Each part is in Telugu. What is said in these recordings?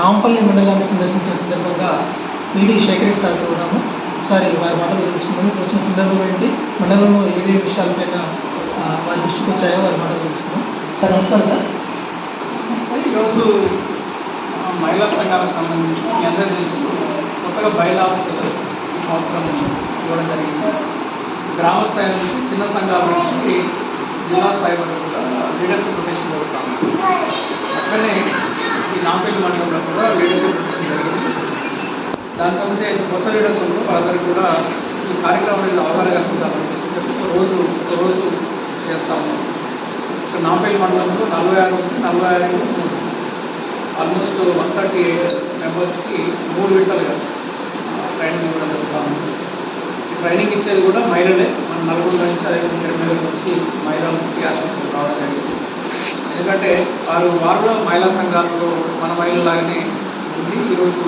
నాంపల్లి మండలాన్ని సందర్శించిన సందర్భంగా ఈడీ శేఖరెడ్డి సార్తో ఉన్నాము. ఒకసారి వారి మాటలు తెలుసుకున్నాము వచ్చిన సందర్భం ఏంటి? మండలంలో ఏవే విషయాలపైన వారి దృష్టికి వచ్చాయో వారి మాటలు తెలుసుకున్నాం సార్ నమస్కారం సార్. ఈరోజు మహిళా సంఘాలకు సంబంధించి మీ అందరూ తెలుసు కొత్తగా బైలాస్ ఈ సంవత్సరం ఇవ్వడం జరిగింది. గ్రామ స్థాయి నుంచి చిన్న సంఘాల నుంచి జిల్లా స్థాయి వరకు కూడా లీడర్స్ ప్రొటెక్షన్ జరుగుతాము అట్లనే నాంపల్లి మండలంలో కూడా లీడర్షిప్ జరిగింది దాని సంబంధించి కొత్త లీడర్స్ ఉందో వాళ్ళందరికీ కూడా ఈ కార్యక్రమాన్ని అవగాహన కల్పించాలని చెప్పి రోజు రోజు చేస్తాము. ఇక్కడ నాంపల్లి మండలంలో నలభై ఆరు నలభై ఆరు ఆల్మోస్ట్ వన్ థర్టీ ఎయిట్ మెంబర్స్కి మూడు విడతలుగా ట్రైనింగ్ ఇవ్వడం జరుగుతాము. ఈ ట్రైనింగ్ ఇచ్చేది కూడా మహిళలే. మన నలుగురు నుంచి అదేవిధంగా మీదకి వచ్చి మహిళలు నుంచి రావడం జరిగింది. ఎందుకంటే వారు వారు కూడా మహిళా సంఘాలలో మన మహిళలాగానే ఉంది ఈరోజు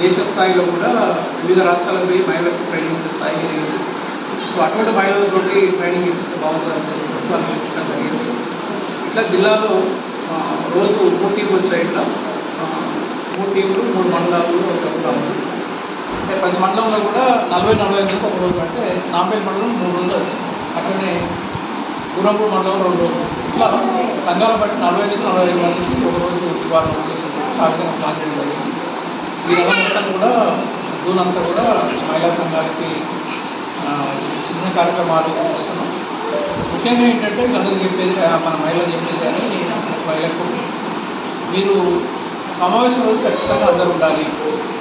దేశ స్థాయిలో కూడా వివిధ రాష్ట్రాలకు పోయి మహిళలకు ట్రైనింగ్ ఇచ్చే స్థాయికి ఎదిగింది సో అటువంటి మహిళలతోటి ట్రైనింగ్ ఇప్పిస్తే బాగుంటుందని చెప్పి వాళ్ళు ఇచ్చడం జరిగింది. ఇట్లా జిల్లాలో రోజు మూడు టీములు వచ్చాయి ఇట్లా. మూడు టీములు మూడు మండలాలు చెప్తాము అంటే ప్రతి మండలంలో కూడా నలభై నలభై ఐదు ఒక రోజు అంటే నాంపేట మండలం మూడు రోజులు. అట్లనే గురంపూర్ మండలం రెండు రోజులు. ఇట్లా సంఘాలు బట్టి నలభై ఐదు నలభై ఐదు మందికి ఒక రోజు ఇవ్వాలని కార్యక్రమం ప్లాన్ చేయడం జరిగింది. ఈ నెల కూడా జూన్ అంతా కూడా మహిళా సంఘాలకి చిన్న కార్యక్రమాలు చేస్తున్నాం. ముఖ్యంగా ఏంటంటే అందరూ చెప్పేది మన మహిళలు చెప్పేది కానీ మహిళలకు మీరు సమావేశం రోజు ఖచ్చితంగా అందరూ ఉండాలి.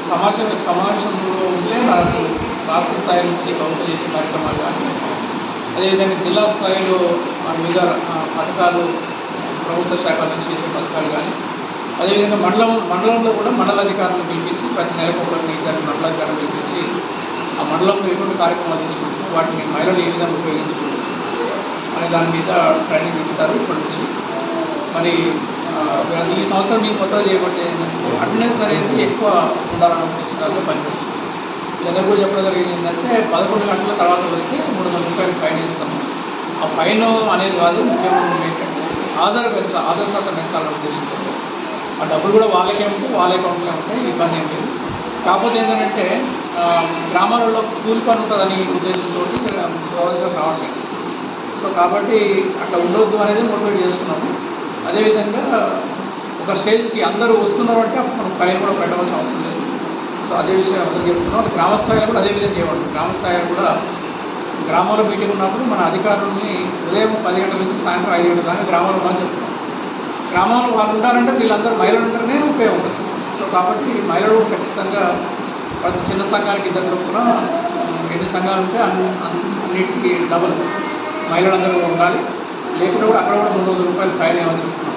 సమావేశం సమావేశంలో ఉంటే మనకు రాష్ట్ర స్థాయి నుంచి ప్రభుత్వం చేసే కార్యక్రమాలు కానీ అదేవిధంగా జిల్లా స్థాయిలో ఆ, వివిధ పథకాలు ప్రభుత్వ శాఖల నుంచి చేసే పథకాలు కానీ అదేవిధంగా మండలం మండలంలో కూడా మండల అధికారులను పిలిపించి ప్రతి నెలకు ఒకరిని ఇద్దరు మండల అధికారులు పిలిపించి ఆ మండలంలో ఎటువంటి కార్యక్రమాలు తీసుకుంటున్నాం వాటిని మహిళలు ఏ విధంగా ఉపయోగించుకోవచ్చు అనే దాని మీద ట్రైనింగ్ ఇస్తారు ఇప్పటి నుంచి. మరి ఈ సంవత్సరం మేము కొత్తగా చేయబట్టే ఏంటంటే అటెండెన్స్ అనేది ఎక్కువ ఉండాలన్న ఉద్దేశాలతో పనిచేస్తుంది. ఇదంతా కూడా చెప్పడం జరిగింది ఏంటంటే పదకొండు గంటల తర్వాత వస్తే మూడు వందల రూపాయలు ఫైన్ ఇస్తాము ఆ ఫైన్ అనేది కాదు ముఖ్యమైన ఏంటంటే ఆధార్ పెంచాలి ఆధార్ శాతం పెంచాలని ఉద్దేశంతో. ఆ డబ్బులు కూడా వాళ్ళకే ఉంటాయి వాళ్ళ అకౌంట్కే ఉంటాయి ఇబ్బంది ఏం లేదు. కాకపోతే ఏంటంటే గ్రామాలలో కూలి పని ఉంటుందని ఉద్దేశంతో సౌలభ్యం రావట్లేదు. సో కాబట్టి అట్లా ఉండొద్దు అనేది మోటివేట్ చేస్తున్నాము. అదేవిధంగా ఒక స్టేజ్కి అందరూ వస్తున్నారు అంటే అప్పుడు మనం ఫైన్ కూడా పెట్టవలసిన అవసరం లేదు. సో అదే విషయం అందరూ చెప్తున్నాం. అది గ్రామ స్థాయిలో కూడా అదే విధంగా చేయబడుతుంది గ్రామ స్థాయిలో కూడా గ్రామాల్లో మీటింగ్ ఉన్నప్పుడు మన అధికారుల్ని ఉదయం పది గంటల నుంచి సాయంత్రం ఐదు గంటల దాకా గ్రామాల్లో మనం చెప్తున్నాం గ్రామాల్లో వాళ్ళు ఉంటారంటే వీళ్ళందరూ మహిళలు ఉంటారనే ఉపయోగం సో కాబట్టి మహిళలు ఖచ్చితంగా ప్రతి చిన్న సంఘానికి ఇద్దరు చొప్పున ఎన్ని సంఘాలు ఉంటే అన్ని అన్నిటికీ డబుల్ మహిళలందరూ ఉండాలి. లేకుండా కూడా అక్కడ కూడా మూడు వందల రూపాయలు ఫైన్ ఏమని చెప్తున్నాం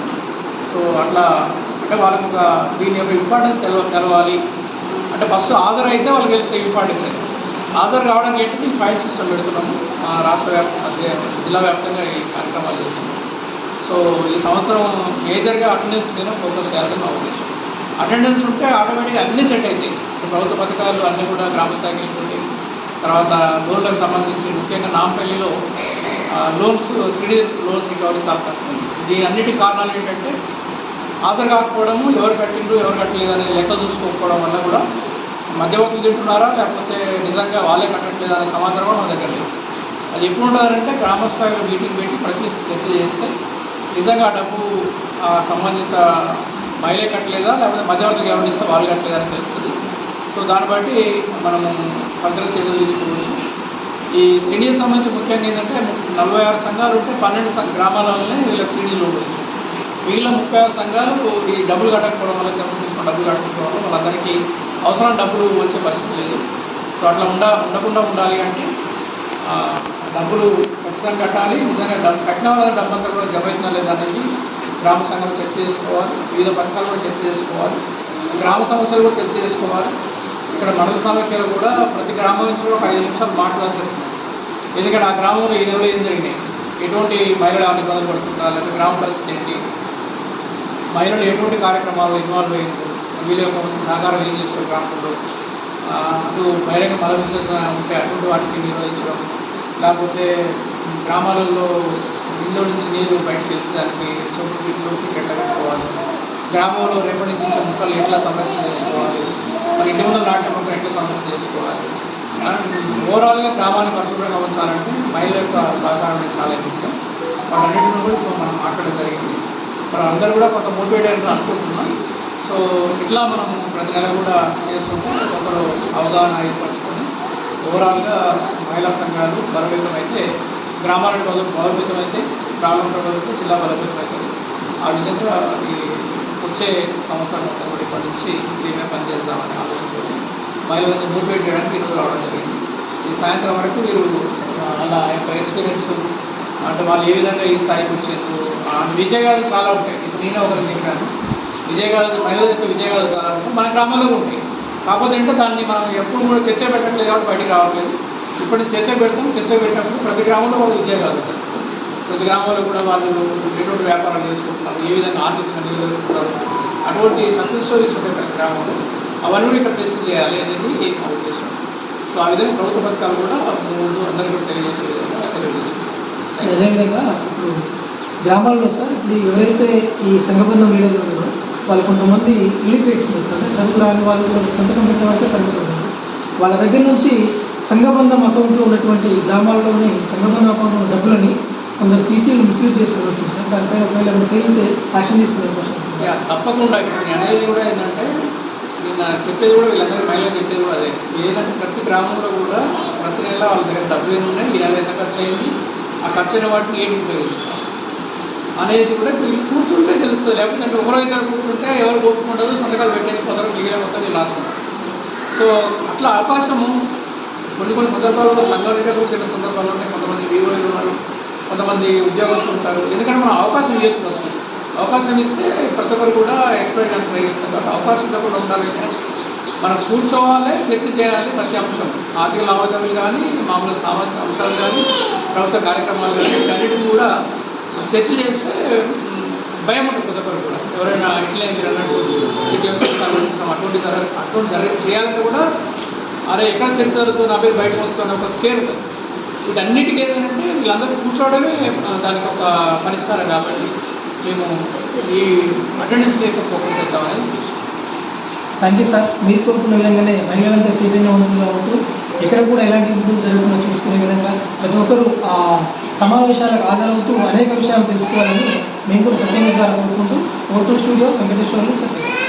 సో అట్లా అంటే వాళ్ళకు ఒక దీని యొక్క ఇంపార్టెన్స్ తెలవ తెలవాలి. అంటే ఫస్ట్ ఆధార్ అయితే వాళ్ళకి తెలిసే ఇంపార్టెన్స్ అయితే ఆధార్ కావడానికి ఏంటంటే మేము ఫైన్ సిస్టమ్ పెడుతున్నాము. రాష్ట్ర వ్యాప్తంగా అదే జిల్లా వ్యాప్తంగా ఈ కార్యక్రమాలు చేస్తున్నాం సో ఈ సంవత్సరం మేజర్గా అటెండెన్స్ మీద ఫోకస్ చేయాలని నా ఉద్దేశం. అటెండెన్స్ ఉంటే ఆటోమేటిక్గా అన్నీ సెట్ అవుతాయి ప్రభుత్వ పథకాలు అన్నీ కూడా గ్రామ స్థాయికి వెళ్ళిపోతాయి. తర్వాత లోన్లకు సంబంధించి ముఖ్యంగా నాంపల్లిలో లోన్స్ సిడీ లోన్స్ రికవరీ చాలా తక్కువ దీని అన్నిటి కారణాలు ఏంటంటే ఆధార్ కాకపోవడము ఎవరు కట్టిండ్రు ఎవరు కట్టలేదు అనే లెక్క చూసుకోకపోవడం వల్ల కూడా మధ్యవర్తులు తింటున్నారా? లేకపోతే నిజంగా వాళ్ళే కట్టట్లేదా అనే సమాచారం కూడా మన దగ్గర లేదు. అది ఎప్పుడు ఉండాలంటే గ్రామస్థాయిలో మీటింగ్ పెట్టి ప్రతి చర్చ చేస్తే నిజంగా ఆ డబ్బు ఆ సంబంధిత మహిళే కట్టలేదా? లేకపోతే మధ్యవర్తికి ఎవరు ఇస్తే వాళ్ళు కట్టలేదా అని తెలుస్తుంది. సో దాన్ని బట్టి మనము భద్రత చర్యలు తీసుకోవచ్చు. ఈ సిడీకి సంబంధించి ముఖ్యంగా ఏంటంటే నలభై ఆరు సంఘాలు ఉంటే పన్నెండు సం- గ్రామాలలోనే వీళ్ళకి సిడీలు వస్తుంది. మిగిలిన ముప్పై ఆరు సంఘాలు ఈ డబ్బులు కట్టకపోవడం వల్ల జమ తీసుకున్న డబ్బులు కట్టకపోవడం వల్ల వాళ్ళందరికీ అవసరం డబ్బులు వచ్చే పరిస్థితి లేదు. సో అట్లా ఉండ ఉండకుండా ఉండాలి అంటే డబ్బులు ఖచ్చితంగా కట్టాలి. నిజంగా డబ్బు కట్టిన వాళ్ళ డబ్బు అంతా కూడా జమ అవుతుందా లేదా అనేది గ్రామ సంఘం చర్చ చేసుకోవాలి. వివిధ పథకాలు కూడా చర్చ చేసుకోవాలి. గ్రామ సమస్యలు కూడా చర్చ చేసుకోవాలి. ఇక్కడ మండల సమైక్యలు కూడా ప్రతి గ్రామం నుంచి కూడా ఒక ఐదు నిమిషాలు మాట్లాడాలి ఎందుకంటే ఆ గ్రామంలో ఈ నెలలో ఏం జరిగినాయి? ఎటువంటి మహిళలు ఇబ్బందులు పడుతున్నారు? లేకపోతే గ్రామ పరిస్థితి ఏంటి? మహిళలు ఎటువంటి కార్యక్రమాలు ఇన్వాల్వ్ అయ్యారు? వీళ్ళ యొక్క సహకారం ఏం చేస్తారు గ్రామంలో? అటు బహిరంగ మల విసర్జన ఉంటే అటువంటి వాటికి నిర్వహించడం లేకపోతే గ్రామాలలో ఇంట్లో నుంచి నీరు బయటకు వెళ్ళడానికి సొంత ఇంట్లో ఎట్లా గ్రామంలో రేపటి నుంచి ఇచ్చే మొక్కలు ఎట్లా సంరక్షణ చేసుకోవాలి? మరి ఇంటి ముందు నాటే మొక్కలు ఎట్లా సంరక్షణ చేసుకోవాలి? ఓవరాల్గా గ్రామాన్ని పరిశుభ్రంగా ఉంచాలంటే మహిళల యొక్క సహకారం అనేది చాలా ముఖ్యం. వాటన్నిటిని కూడా ఇప్పుడు మనం మాట్లాడడం జరిగింది. మరి అందరూ కూడా కొంత మోటివేట్ అయిన అనుకుంటున్నాం. సో ఇట్లా మనం ప్రతి నెల కూడా చేసుకుంటే ఒకరు అవగాహన ఏర్పరచుకొని ఓవరాల్గా మహిళా సంఘాలు బలోపేతం అయితే గ్రామాల బలోపేతం అయితే గ్రామం ప్రజలకు జిల్లా బలోపేతం అవుతుంది ఆ విధంగా ఈ వచ్చే సంవత్సరం మొత్తం కూడా ఇప్పటి నుంచి మేమే పనిచేద్దామనే ఆలోచనతో మహిళలను మోటివేట్ చేయడానికి ఈరోజు రావడం జరిగింది. ఈ సాయంత్రం వరకు మీరు అలా యొక్క ఎక్స్పీరియన్స్ అంటే వాళ్ళు ఏ విధంగా ఈ స్థాయికి వచ్చేందుకు విజయగాథలు విజయగాలు చాలా ఉంటాయి. ఇప్పుడు నేనే ఒకరు చెప్పాను. విజయగాథలు మహిళల యొక్క విజయగాలు చాలా ఉంటాయి. మన గ్రామంలో ఉంటాయి. కాకపోతే అంటే దాన్ని మనం ఎప్పుడు కూడా చర్చ పెట్టట్లేదు కాబట్టి బయటికి రావట్లేదు. ఇప్పుడు చర్చ పెడతాం. చర్చ పెట్టినప్పుడు ప్రతి గ్రామంలో వాళ్ళు విజయగాలు ప్రతి గ్రామంలో కూడా వాళ్ళు ఎటువంటి వ్యాపారాలు చేసుకుంటున్నారు ఏ విధంగా ఆర్థికంగా నిలబెట్టుకుంటారు అటువంటి సక్సెస్ స్టోరీస్ ఉంటాయి ప్రతి గ్రామంలో. అవన్నీ కూడా ఇక్కడ చర్చ చేయాలి అనేది మా ఉద్దేశం. సో ఆ విధంగా ప్రభుత్వ పథకాలు కూడా ముందు అందరికీ తెలియజేసే విధంగా తెలియజేస్తుంది అదేవిధంగా ఇప్పుడు గ్రామాల్లో సార్ ఇప్పుడు ఎవరైతే ఈ సంఘబంధం లీడర్లు ఉన్నారో వాళ్ళు కొంతమంది ఇలిటరేట్స్ ఉన్నారు సార్. అంటే చదువు రాని వాళ్ళు సంతకం పెట్టిన వాళ్ళకే పరిమితం ఉన్నారు వాళ్ళ దగ్గర నుంచి సంఘబంధం అకౌంట్లో ఉన్నటువంటి గ్రామాల్లోని సంఘబంధం అకౌంట్లో ఉన్న డబ్బులని కొందరు సీసీలు మిస్యూజ్ చేసుకోవచ్చు సార్. దానిపై ఒకవేళ ఏమైనా తేలితే యాక్షన్ తీసుకునే అవకాశం తప్పకుండా నేను అనేది కూడా ఏంటంటే నేను చెప్పేది కూడా వీళ్ళందరికీ మహిళలు చెప్పేది కూడా అదే. ఏదంటే ప్రతి గ్రామంలో కూడా ప్రతి నెల వాళ్ళ దగ్గర డబ్బులు ఏమి ఉన్నాయి ఈ నెల ఎంత ఖర్చు అయింది ఆ ఖర్చు అయిన వాటిని ఏంటి ఉపయోగిస్తున్నారు అనేది కూడా వీళ్ళు కూర్చుంటే తెలుస్తుంది. లేకపోతే అంటే ఒకరో ఇద్దరు కూర్చుంటే ఎవరు కూర్చుకుంటారు సంతకాలు పెట్టేసి పోతారు మిగిలిన మొత్తం వీళ్ళు రాసుకుంటారు సో అట్లా అవకాశము కొన్ని కొన్ని సందర్భాల్లో సంఘాలు కూడా సందర్భాలు ఉంటాయి కొంతమంది వివోలు ఉన్నారు. కొంతమంది ఉద్యోగస్తులు ఉంటారు. ఎందుకంటే మనం అవకాశం ఇవ్వదు ఫస్ట్ అవకాశం ఇస్తే ప్రతి ఒక్కరు కూడా ఎక్స్ప్లెయిన్ చేయడానికి ట్రై చేస్తారు. కాబట్టి అవకాశం ఇవ్వకుండా ఉండాలంటే మనం కూర్చోవాలి చర్చ చేయాలి ప్రతి అంశం. ఆర్థిక లావాదేవీలు కానీ మామూలు సామాజిక అంశాలు కానీ ప్రభుత్వ కార్యక్రమాలు కానీ వీటన్నిటిని కూడా చర్చ చేస్తే భయం ఉంటుంది ప్రతి కూడా. ఎవరైనా ఇట్లే మీరు అన్నట్టు సిటీఎంసీ అటువంటి జరగ అటువంటి జరగ చేయాలంటే కూడా అరే ఎక్కడ చర్చ జరుగుతుంది నా పేరు బయటకు వస్తుంది ఒక స్కేర్ ఉంటుంది. వీటన్నిటికీ ఏంటంటే వీళ్ళందరూ కూర్చోవడమే దానికి ఒక పరిష్కారం కాబట్టి మేము ఈ అటెండెన్స్ లేక ఫోకస్ చేద్దామని థ్యాంక్ యూ సార్ మీరు కోరుకున్న విధంగానే మహిళలంతా చైతన్యవంతులుగా ఉంటూ ఎక్కడ కూడా ఎలాంటి ఇబ్బందులు జరగకుండా చూసుకునే విధంగా ప్రతి ఒక్కరూ సమావేశాలకు హాజరవుతూ అనేక విషయాలు తెలుసుకోవాలని మేము కూడా సత్యంగా కోరుకుంటూ ఓటూ స్టూడియో వెంకటేశ్వర్లు సత్యం